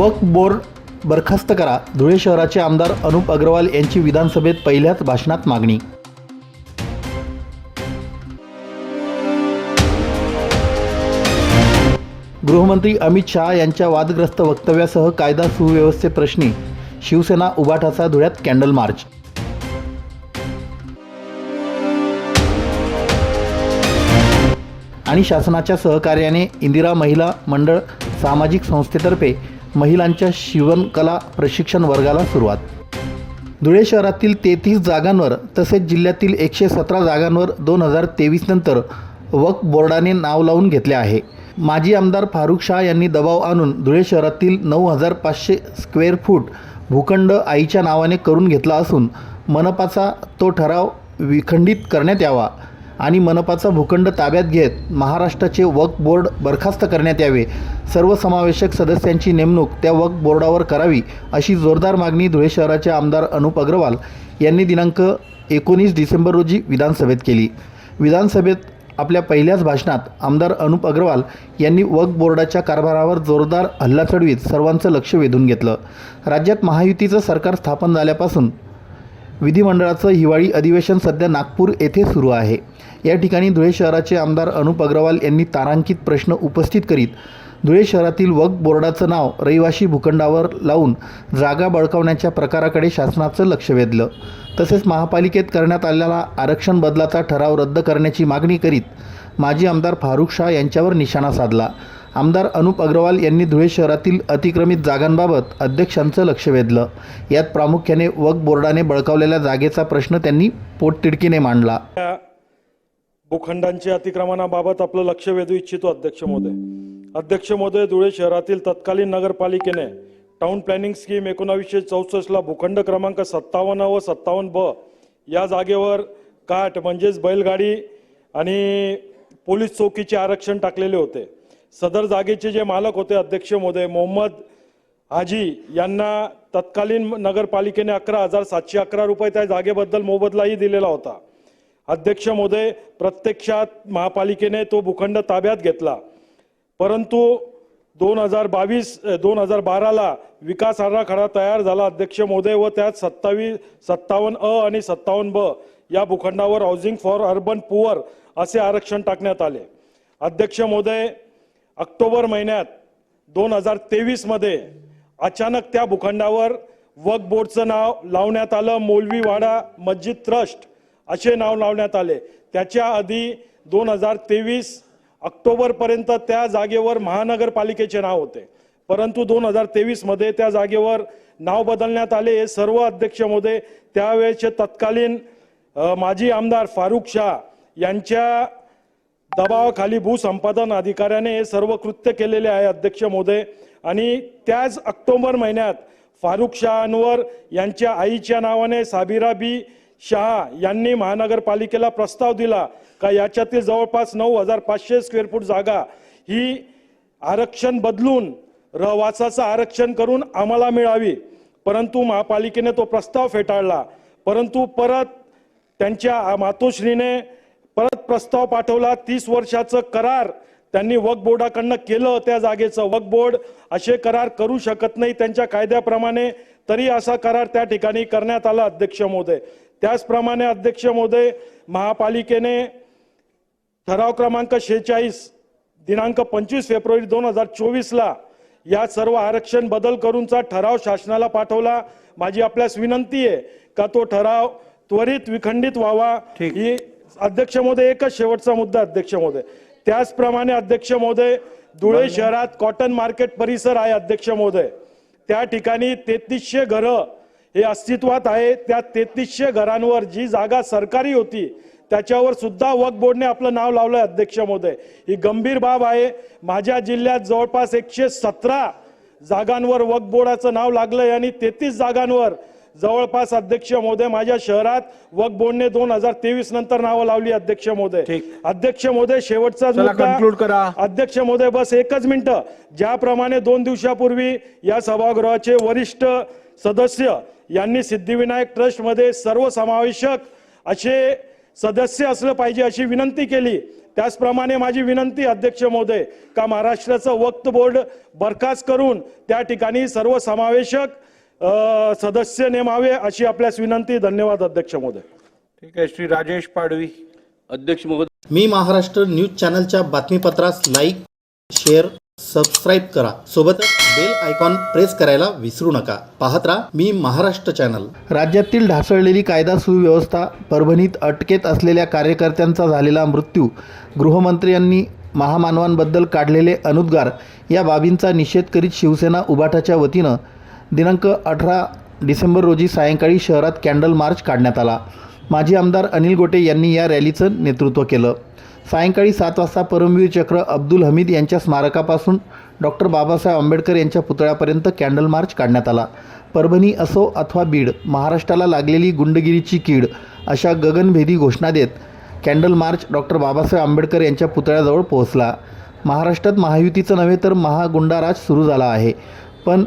वक्फ board बरखास्त करा धुळे शहराचे आमदार अनुप अग्रवाल यांची विधानसभेत पहिल्याच भाषणात मागणी. गृहमंत्री अमित शहा यांच्या वादग्रस्त वक्तव्यासह कायदा सुव्यवस्थेप्रश्नी शिवसेना उभाठाचा धुळ्यात कॅन्डल मार्च. आणि शासनाच्या सहकार्याने इंदिरा महिला मंडळ सामाजिक संस्थेतर्फे महिलांच्या शिवणकला प्रशिक्षण वर्गाला सुरुवात. धुळे शहरातील तेहतीस जागांवर तसेच जिल्ह्यातील एकशे सतरा जागांवर दोन हजार तेवीस नंतर वक्फ बोर्डाने नाव लावून घेतले आहे. माजी आमदार फारुख शाह यांनी दबाव आणून धुळे शहरातील नऊ हजार पाचशे स्क्वेअर फूट भूखंड आईच्या नावाने करून घेतला असून मनपाचा तो ठराव विखंडित करण्यात यावा. आणि मनपाचा भूखंड ताब्यात घेत महाराष्ट्राचे वक्फ बोर्ड बरखास्त करण्यात यावे. सर्वसमावेशक सदस्यांची नेमणूक त्या वक्फ बोर्डावर करावी अशी जोरदार मागणी धुळे शहराचे आमदार अनुप अग्रवाल यांनी दिनांक एकोणीस डिसेंबर रोजी विधानसभेत केली. विधानसभेत आपल्या पहिल्याच भाषणात आमदार अनुप अग्रवाल यांनी वक्फ बोर्डाच्या कारभारावर जोरदार हल्ला चढवीत सर्वांचं लक्ष वेधून घेतलं. राज्यात महायुतीचं सरकार स्थापन झाल्यापासून विधिमंडळाचं हिवाळी अधिवेशन सध्या नागपूर येथे सुरू आहे. या ठिकाणी धुळे शहराचे आमदार अनुप अग्रवाल यांनी तारांकित प्रश्न उपस्थित करीत धुळे शहरातील वक्फ बोर्डाचं नाव रहिवाशी भूखंडावर लावून जागा बळकावण्याच्या प्रकाराकडे शासनाचं लक्ष वेधलं. तसेच महापालिकेत करण्यात आलेला आरक्षण बदलाचा ठराव रद्द करण्याची मागणी करीत माजी आमदार फारुख शाह यांच्यावर निशाणा साधला. आमदार अनुप अग्रवाल यांनी धुळे शहरातील अतिक्रमित जागांबाबत अध्यक्षांचं लक्ष वेधलं. यात प्रामुख्याने वक्फ बोर्डाने बळकावलेल्या जागेचा प्रश्न त्यांनी पोटतिडकीने मांडला. भूखंडांच्या अतिक्रमणाबाबत आपलं लक्ष वेधू इच्छितो अध्यक्ष महोदय. अध्यक्ष महोदय धुळे शहरातील तत्कालीन नगरपालिकेने टाउन प्लॅनिंग स्कीम एकोणावीसशे चौसष्टला भूखंड क्रमांक सत्तावन्न व सत्तावन्न ब या जागेवर काठ म्हणजेच बैलगाडी आणि पोलीस चौकीचे आरक्षण टाकलेले होते. सदर जागेचे जे मालक होते अध्यक्ष महोदय मोहम्मद हाजी यांना तत्कालीन नगरपालिकेने अकरा हजार सातशे अकरा रुपये त्या जागेबद्दल मोबदलाही दिलेला होता. अध्यक्ष महोदय प्रत्यक्षात महापालिकेने तो भूखंड ताब्यात घेतला. परंतु दोन हजार बावीस दोन हजार बाराला विकास आराखडा तयार झाला. अध्यक्ष महोदय व त्यात सत्तावीस सत्तावन्न अ आणि सत्तावन्न ब या भूखंडावर हाऊसिंग फॉर अर्बन पुअर असे आरक्षण टाकण्यात आले. अध्यक्ष महोदय ऑक्टोबर महिन्यात दोन हजार तेवीसमध्ये अचानक त्या भूखंडावर वक बोर्डचं नाव लावण्यात आलं. मौलवीवाडा मस्जिद ट्रस्ट असे नाव लावण्यात आले. त्याच्या आधी दोन हजार तेवीस ऑक्टोबरपर्यंत त्या जागेवर महानगरपालिकेचे नाव होते. परंतु दोन हजार तेवीसमध्ये त्या जागेवर नाव बदलण्यात आले. हे सर्व अध्यक्ष मोदे त्यावेळेचे तत्कालीन माजी आमदार फारुख शाह यांच्या दबावाखाली भूसंपादन अधिकाऱ्याने हे सर्व कृत्य केलेले आहे अध्यक्ष मोदे आणि त्याच ऑक्टोबर महिन्यात फारुख शहांवर यांच्या आईच्या नावाने साबिरा बी शहा यांनी महानगरपालिकेला प्रस्ताव दिला का याच्यातील जवळपास नऊ हजार पाचशे स्क्वेअर फूट जागा ही आरक्षण बदलून रहवासाचं आरक्षण करून आम्हाला मिळावी. परंतु महापालिकेने तो प्रस्ताव फेटाळला. परंतु परत त्यांच्या मातोश्रीने परत प्रस्ताव पाठवला. तीस वर्षाचं करार त्यांनी वक्फ बोर्डाकडनं केलं त्या जागेचं. वक्फ बोर्ड असे करार करू शकत नाही. त्यांच्या कायद्याप्रमाणे तरी असा करार त्या ठिकाणी करण्यात आला अध्यक्ष महोदय. त्याचप्रमाणे अध्यक्ष महोदय महापालिकेने ठराव क्रमांक शेहेचाळीस दिनांक पंचवीस फेब्रुवारी दोन हजार चोवीसला या सर्व आरक्षण बदल करूनचा ठराव शासनाला पाठवला. माझी आपल्यास विनंती आहे का तो ठराव त्वरित विखंडित व्हावा? ही अध्यक्ष महोदय एकच शेवटचा मुद्दा अध्यक्ष महोदय. त्याचप्रमाणे अध्यक्ष महोदय धुळे शहरात कॉटन मार्केट परिसर आहे अध्यक्ष महोदय. त्या ठिकाणी तेहतीसशे घरं हे अस्तित्वात आहे. त्या तेहतीसशे घरांवर जी जागा सरकारी होती त्याच्यावर सुद्धा वक्फ बोर्डने आपलं नाव लावलंय अध्यक्ष महोदय. ही गंभीर बाब आहे. माझ्या जिल्ह्यात जवळपास एकशे सतरा जागांवर वक्फ बोर्डाचं नाव लागलंय आणि तेहतीस जागांवर जवळपास अध्यक्ष महोदय माझ्या शहरात वक्फ बोर्डने दोन हजार तेवीस नंतर नावं लावली अध्यक्ष महोदय. अध्यक्ष महोदय शेवटचा. अध्यक्ष महोदय बस एकच मिनिट. ज्याप्रमाणे दोन दिवसापूर्वी या सभागृहाचे वरिष्ठ सदस्य यांनी सिद्धिविनायक ट्रस्टमध्ये सर्वसमावेशक असे सदस्य असलं पाहिजे अशी विनंती केली. त्याचप्रमाणे माझी विनंती अध्यक्ष महोदय का महाराष्ट्राचं वक्त बोर्ड बरखास्त करून त्या ठिकाणी सर्वसमावेशक अ, सदस्य नेमावे अशी आपल्यास विनंती. धन्यवाद अध्यक्ष महोदय. ठीक आहे श्री राजेश पाडवी. अध्यक्ष महोदय. मी महाराष्ट्र न्यूज चॅनलच्या बातमीपत्रास लाईक शेअर सबस्क्राईब करा. सोबतच बेल आयकॉन प्रेस करायला विसरू नका. पाहत राहा मी महाराष्ट्र चॅनल राज्यातील ढासळलेली कायदा सुव्यवस्था परभणीत अटकेत असलेल्या कार्यकर्त्यांचा झालेला मृत्यू गृहमंत्र्यांनी महामानवांबद्दल काढलेले अनुद्गार या बाबींचा निषेध करीत शिवसेना उबाठाच्या वतीनं दिनांक अठरा डिसेंबर रोजी सायंकाळी शहरात कॅन्डल मार्च काढण्यात आला. माजी आमदार अनिल गोटे यांनी या रॅलीचं नेतृत्व केलं. सायंकाळी सात वाजता परमवीर चक्र अब्दुल हमीद यांच्या स्मारकापासून डॉक्टर बाबासाहेब आंबेडकर यांच्या पुतळ्यापर्यंत कॅन्डल मार्च काढण्यात आला. परभणी असो अथवा बीड महाराष्ट्राला लागलेली गुंडगिरीची कीड अशा गगनभेदी घोषणा देत candle march doctor Babasaheb Ambedkar यांच्या पुतळ्याजवळ पोहोचला. महाराष्ट्रात महायुतीचं नव्हे तर महागुंडाराज सुरू झाला आहे. पण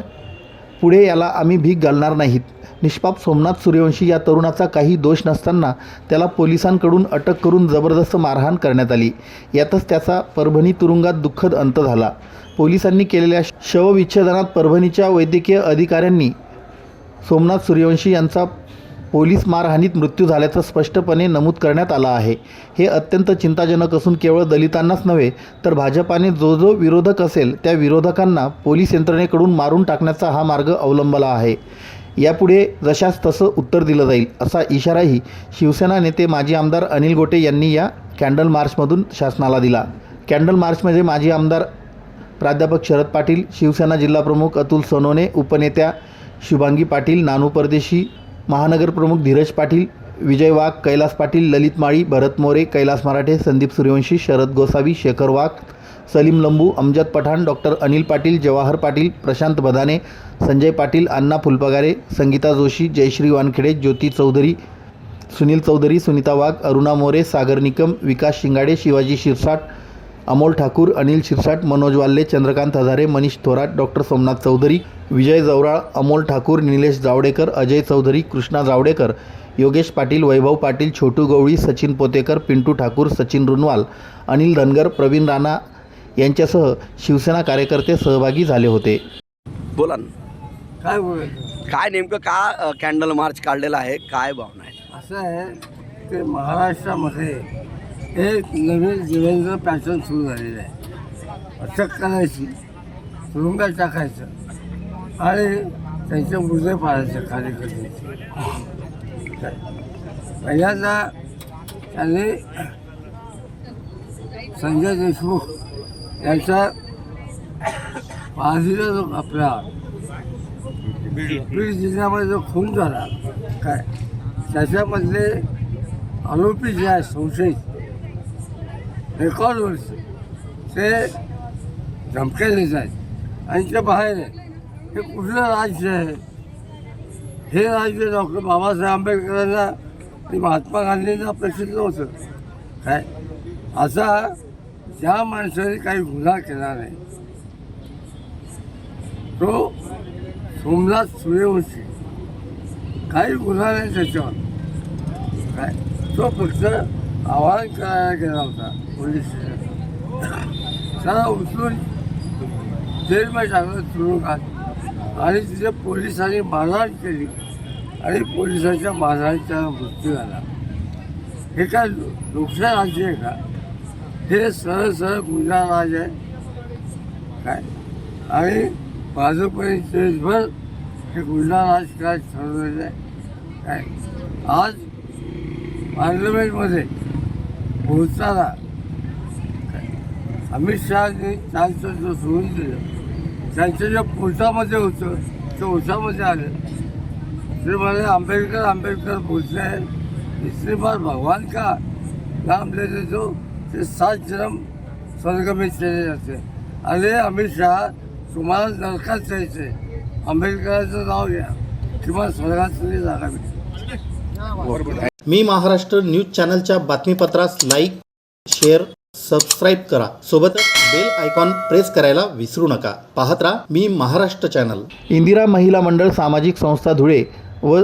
पुढे याला आम्ही भीक घालणार नाहीत. निष्पाप सोमनाथ सूर्यवंशी या तरुणाचा काही दोष नसताना त्याला पोलिसांकडून अटक करून जबरदस्त मारहाण करण्यात आली. यातच त्याचा परभणी तुरुंगात दुःखद अंत झाला. पोलिसांनी केलेल्या शवविच्छेदनात परभणीच्या वैद्यकीय अधिकाऱ्यांनी सोमनाथ सूर्यवंशी यांचा पोलीस मारहाणीत मृत्यू झाल्याचं स्पष्टपणे नमूद करण्यात आलं आहे. हे अत्यंत चिंताजनक असून केवळ दलितांनाच नव्हे तर भाजपाने जो जो विरोधक असेल त्या विरोधकांना पोलीस यंत्रणेकडून मारून टाकण्याचा हा मार्ग अवलंबला आहे. यापुढे जशास तसं उत्तर दिलं जाईल असा इशाराही शिवसेना नेते माजी आमदार अनिल गोटे यांनी या कॅन्डल मार्चमधून शासनाला दिला. कॅन्डल मार्चमध्ये माजी आमदार प्राध्यापक शरद पाटील शिवसेना जिल्हाप्रमुख अतुल सोनोने उपनेत्या शुभांगी पाटील नानू परदेशी महानगर प्रमुख धीरज पाटील विजय वाघ कैलास पाटील ललित माळी भरत मोरे कैलास मराठे संदीप सूर्यवंशी शरद गोसावी शेखर वाघ सलीम लंबू अमजद पठाण डॉक्टर अनिल पाटील जवाहर पाटील प्रशांत बदाने संजय पाटील अण्णा फुलपगारे संगीता जोशी जयश्री वानखेडे ज्योती चौधरी सुनील चौधरी सुनीता वाघ अरुणा मोरे सागर निकम विकास शिंगाडे शिवाजी शिरसाट अमोल ठाकूर अनिल शिरसाट मनोज वाल्ले चंद्रकांत हजारे मनीष थोरात डॉक्टर सोमनाथ चौधरी विजय जवराळ अमोल ठाकूर निलेश जावडेकर अजय चौधरी कृष्णा जावडेकर योगेश पाटील वैभव पाटील छोटू गवळी सचिन पोतेकर पिंटू ठाकूर सचिन रुनवाल अनिल धनगर प्रवीण राणा यांच्यासह शिवसेना कार्यकर्ते सहभागी झाले होते. बोला. ना काय काय नेमकं का कॅन्डल मार्च काढलेला आहे? काय भावना आहे? असं आहे की महाराष्ट्रामध्ये हे नवीन जीवनचं पॅटर्न सुरू झालेलं आहे. अटक करायची तुरुंगात टाकायचं आणि त्यांचे मुद्दे पाळायचे कार्यकर्त्यांचे. पहिल्यांदा त्यांनी संजय देशमुख यांचा पाहिला जो आपला बीड जिल्ह्यामध्ये जो खून झाला काय? त्याच्यामधले आरोपी जे आहे संशयित रेकॉर्डवरच ते धमक्या देत आहेत आणि ते बाहेर आहे. हे कुठलं राज्य आहे? हे राज्य डॉक्टर बाबासाहेब आंबेडकरांना आणि महात्मा गांधींना प्रसिद्ध होतं. काय? असा ज्या माणसाने काही गुन्हा केला नाही तो सोमनाथ सूर्यवंशी. काही गुन्हा नाही त्याच्यावर. काय? तो फक्त आवाहन करायला गेला होता? पोलीस स्टेशन त्याला उचलून जेलमध्ये टाकलं तुरुंगात आणि तिथे पोलिसांनी मारहाण केली. आणि पोलिसांच्या मारहाणीचा मृत्यू झाला. हे काय नुकसान राज्य आहे का? हे सरळ सरळ गुन्हा राज आहे? काय? आणि भाजपने देशभर हे गुन्हा राजकारण ठरवलेलं आहे. काय? आज पार्लमेंटमध्ये पोहोचाला अमित शहानी त्यांचं जो सोडून दिलं त्यांच्या ज्या पोटामध्ये होतं ते ओसामध्ये आलं. ते म्हणाले आंबेडकर आंबेडकर बोलते हैं श्रीमान भगवान का? नाम लेते जो ते सात जन्म स्वर्ग में चले जाते. अरे अमित शहा तुम्हाला नरकात जायचे आंबेडकरांचं नाव घ्या. किंवा स्वर्गात तरी जागा मिळते मी महाराष्ट्र न्यूज चॅनलच्या बातमीपत्रास लाईक शेअर सबस्क्राईब करा. सोबतच बेल आयकॉन प्रेस करायला विसरू नका. पाहत राहा मी महाराष्ट्र चॅनल. इंदिरा महिला मंडळ सामाजिक संस्था धुळे व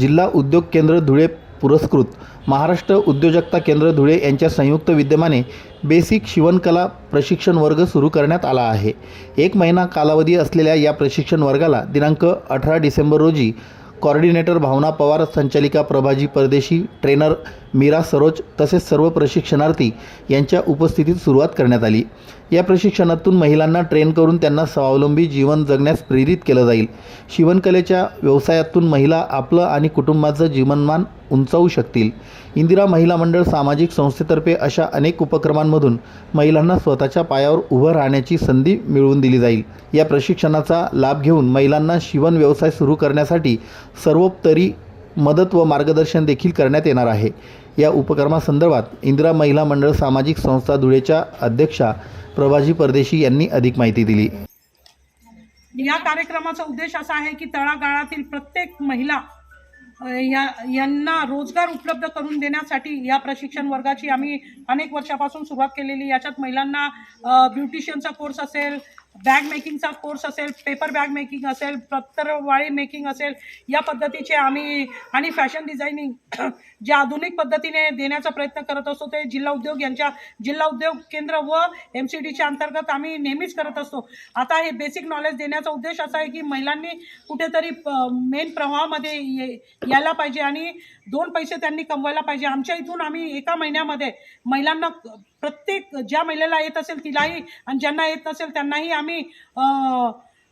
जिल्हा उद्योग केंद्र धुळे पुरस्कृत. महाराष्ट्र उद्योजकता केंद्र धुळे यांच्या संयुक्त विद्यमाने बेसिक शिवणकला प्रशिक्षण वर्ग सुरू करण्यात आला आहे. एक महिना कालावधी असलेल्या या प्रशिक्षण वर्गाला दिनांक अठरा डिसेंबर रोजी कॉर्डिनेटर भावना पवार संचालिका प्रभाजी परदेशी ट्रेनर मीरा सरोज तसेच सर्व प्रशिक्षणार्थी यांच्या उपस्थितीत सुरुवात करण्यात आली. या प्रशिक्षणातून महिलांना ट्रेन करून त्यांना स्वावलंबी जीवन जगण्यास प्रेरित केलं जाईल. शिवणकलेच्या व्यवसायातून महिला आपलं आणि कुटुंबाचं जीवनमान उंचावू शकतील. इंदिरा महिला मंडळ सामाजिक संस्थेतर्फे अशा अनेक उपक्रमांमधून महिलांना स्वतःच्या पायावर उभं राहण्याची संधी मिळवून दिली जाईल. या प्रशिक्षणाचा लाभ घेऊन महिलांना शिवण व्यवसाय सुरू करण्यासाठी सर्वोपतरी मदत व मार्गदर्शन देखील करण्यात येणार आहे. या उपक्रमासंदर्भात इंदिरा महिला मंडळ सामाजिक संस्था धुळेच्या अध्यक्षा प्रभाजी परदेशी यांनी अधिक माहिती दिली. या कार्यक्रमाचा उद्देश असा आहे की तळागाळातील प्रत्येक महिला या यांना रोजगार उपलब्ध करून देण्यासाठी या प्रशिक्षण वर्गाची आम्ही अनेक वर्षापासून सुरुवात केलेली. याच्यात महिलांना ब्युटिशियनचा कोर्स असेल बॅग मेकिंगचा कोर्स असेल पेपर बॅग मेकिंग असेल पत्रवाळी मेकिंग असेल या पद्धतीचे आम्ही आणि फॅशन डिझायनिंग जे आधुनिक पद्धतीने देण्याचा प्रयत्न करत असतो ते जिल्हा उद्योग यांच्या जिल्हा उद्योग केंद्र व एम सी डीच्या अंतर्गत आम्ही नेहमीच करत असतो. आता हे बेसिक नॉलेज देण्याचा उद्देश असा आहे की महिलांनी कुठेतरी मेन प्रवाहामध्ये ये यायला पाहिजे आणि दोन पैसे त्यांनी कमवायला पाहिजे. आमच्या इथून आम्ही एका महिन्यामध्ये महिलांना प्रत्येक ज्या महिलेला येत असेल तिलाही आणि ज्यांना येत नसेल त्यांनाही आम्ही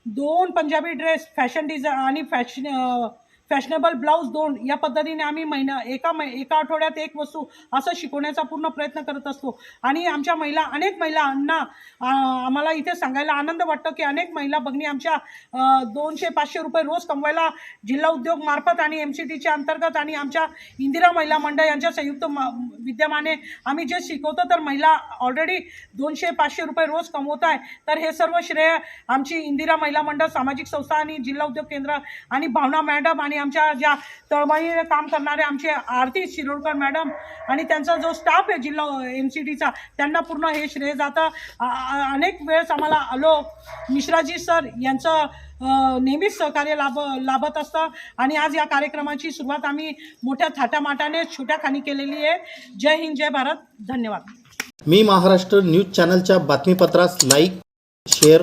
दोन पंजाबी ड्रेस फॅशन डिझा आणि फॅशन फॅशनेबल ब्लाऊज दोन या पद्धतीने आम्ही महिना एका मै एका आठवड्यात एक वस्तू असं शिकवण्याचा पूर्ण प्रयत्न करत असतो. आणि आमच्या महिला अनेक महिलांना आम्हाला इथे सांगायला आनंद वाटतो की अनेक महिला बघणी आमच्या दोनशे पाचशे रुपये रोज कमवायला जिल्हा उद्योग मार्फत आणि एम सी टीच्या अंतर्गत आणि आमच्या इंदिरा महिला मंडळ यांच्या संयुक्त म- विद्यमाने आम्ही जे शिकवतो तर महिला ऑलरेडी दोनशे पाचशे रुपये रोज कमवत आहे. तर हे सर्व श्रेय आमची इंदिरा महिला मंडळ सामाजिक संस्था आणि जिल्हा उद्योग केंद्र आणि भावना मॅडम आणि आमच्या ज्या तळमळीने काम करणारे आमचे आरती शिरोडकर मॅडम आणि त्यांचा जो स्टाफ आहे जिल्हा एम सी टीचा त्यांना पूर्ण हे श्रेय जातं. अनेक वेळेस आम्हाला आलोक मिश्राजी सर यांचं नेहमीच सहकार्य लाभ लाभत असतं. आणि आज या कार्यक्रमाची सुरुवात आम्ही मोठ्या थाटामाटाने छोट्या खाणी केलेली आहे. जय हिंद जय भारत. धन्यवाद. मी महाराष्ट्र न्यूज चॅनलच्या बातमीपत्रास लाईक शेअर